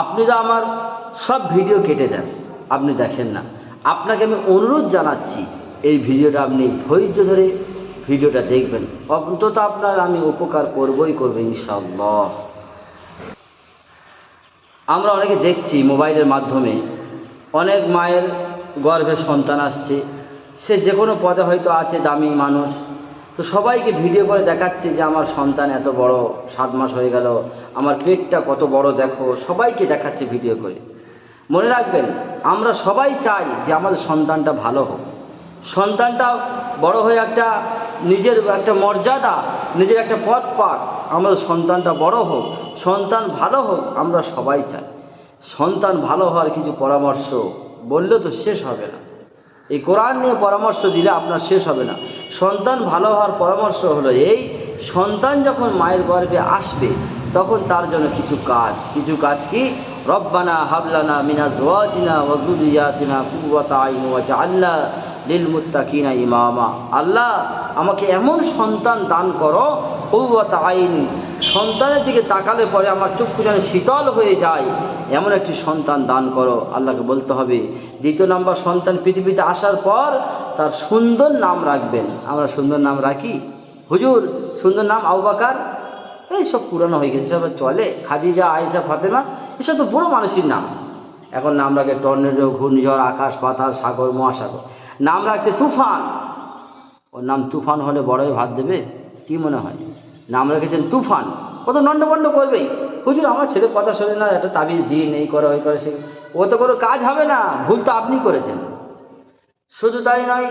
আপনি তো আমার সব ভিডিও কেটে দেন, আপনি দেখেন না। আপনাকে আমি অনুরোধ জানাচ্ছি, এই ভিডিওটা আপনি ধৈর্য ধরে ভিডিওটা দেখবেন। অন্তত আপনার আমি উপকার করবই করব ইনশাল্লাহ আমরা অনেকে দেখছি মোবাইলের মাধ্যমে অনেক মায়ের গর্ভে সন্তান আসছে, সে যে কোনো পদে হয়তো আছে দামি মানুষ তো সবাইকে ভিডিও করে দেখাচ্ছে যে আমার সন্তান এত বড়, সাত মাস হয়ে গেল, আমার পেটটা কত বড় দেখো, সবাইকে দেখাচ্ছে ভিডিও করে। মনে রাখবেন, আমরা সবাই চাই যে আমাদের সন্তানটা ভালো হোক। সন্তানটা বড় হয়ে একটা নিজের একটা মর্যাদা, নিজের একটা পথ পাক, আমাদের সন্তানটা বড় হোক, সন্তান ভালো হোক, আমরা সবাই চাই। সন্তান ভালো হওয়ার কিছু পরামর্শ বললেও তো শেষ হবে না। এই কোরআন নিয়ে পরামর্শ দিলে আপনার শেষ হবে না। সন্তান ভালো হওয়ার পরামর্শ হলো এই, সন্তান যখন মায়ের গর্ভে আসবে, তখন তার জন্য কিছু কাজ। কিছু কাজ কি? রব্বানা হাবলানা মিনা জোয়াজিনা ওয়াজুদিয়াতিনা ওয়াজআলনা লিল মুত্তাকিনা ইমামা। আল্লাহ, আমাকে এমন সন্তান দান করো কৌয়াতা আইন। সন্তানের দিকে তাকালে পরে আমার চক্ষু যেন শীতল হয়ে যায়। এমন একটি সন্তান দান করো, আল্লাহকে বলতে হবে। দ্বিতীয় নাম্বার, সন্তান পৃথিবীতে আসার পর তার সুন্দর নাম রাখবেন। আমরা সুন্দর নাম রাখি? হুজুর, সুন্দর নাম আউবাকার এই সব পুরানো হয়ে গেছে সব চলে। খাদিজা, আয়েশা, ফাতেমা, এসব তো বুড়ো মানুষের নাম। এখন নাম রাখে টর্নেডো, ঘূর্ণিঝড়, আকাশ পাতাল সাগর, মহাসাগর। নাম রাখছে তুফান। ওর নাম তুফান হলে বড়ই ভাত দেবে? কি মনে হয়? নাম রেখেছেন তুফান। ও তো নন্ডবন্ড করবেই। হুজুর, আমার ছেলে কথা শোনে না, একটা তাবিজ দিন, এই করে, ওই করে, সে ও তো কোনো কাজ হবে না, ভুল তো আপনি করেছেন। শুধু তাই নয়,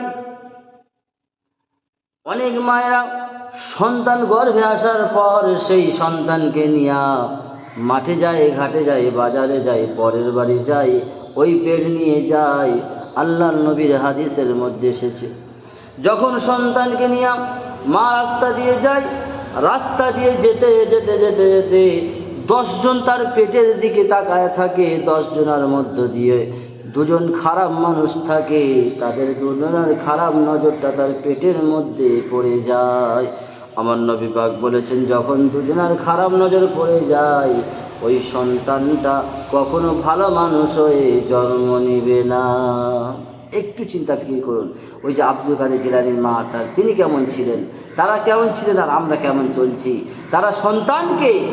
অনেক মায়েরা সন্তান গর্ভে আসার পর সেই সন্তানকে নিয়ে মাঠে যায়, ঘাটে যায়, বাজারে যায়, পরের বাড়ি যায়, ওই পেট নিয়ে যায়, আল্লাহ নবীর হাদিসের মধ্যে এসেছে। যখন সন্তানকে নিয়ে মা রাস্তা দিয়ে যায় রাস্তা দিয়ে যেতে যেতে যেতে যেতে দশজন তার পেটের দিকে তাকায় থাকে, দশজনের মধ্য দিয়ে। দুজন খারাপ মানুষ থাকে, তাদের দুজনের খারাপ নজরটা তার পেটের মধ্যে পড়ে যায়। আমার নবী পাক বলেছেন, যখন দুজনের খারাপ নজর পড়ে যায়, ওই সন্তানটা কখনো ভালো মানুষ হয়ে জন্ম নেবে না। একটু চিন্তা ফিকির করুন। ওই যে আব্দুল কাদের জেলানির মা, তার তিনি কেমন ছিলেন? তারা কেমন ছিলেন আর আমরা কেমন চলছি? তারা সন্তানকে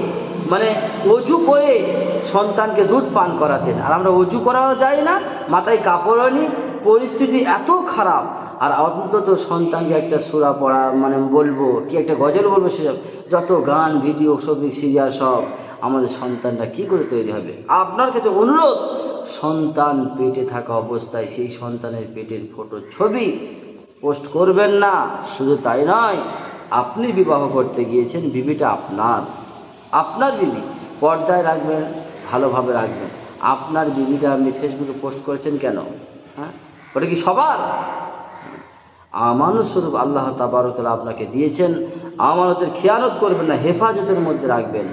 মানে অজু করে সন্তানকে দুধ পান করাতেন। আর আমরা অজু করাও যাই না, মাথায় কাপড়ও নি পরিস্থিতি এত খারাপ। আর অন্তত সন্তানকে একটা সুরা পড়া মানে বলব, কি একটা গজল বলব সেসব? যত গান, ভিডিও, ছবি, সিরিয়াল সব, আমাদের সন্তানটা কি করে তৈরি হবে? আপনার কাছে অনুরোধ, সন্তান পেটে থাকা অবস্থায় সেই সন্তানের পেটের ফটো, ছবি পোস্ট করবেন না। শুধু তাই নয়, আপনি বিবাহ করতে গিয়েছেন, বিবিটা আপনার। আপনার বিবি, পর্দায় রাখবেন, ভালোভাবে রাখবেন। আপনার বিবিটা আপনি ফেসবুকে পোস্ট করেছেন কেন? হ্যাঁ? ওটা কি সবার? আমানত স্বরূপ আল্লাহ তাবারতলা আপনাকে দিয়েছেন। আমানতের খেয়ানত করবেন না হেফাজতের মধ্যে রাখবেন।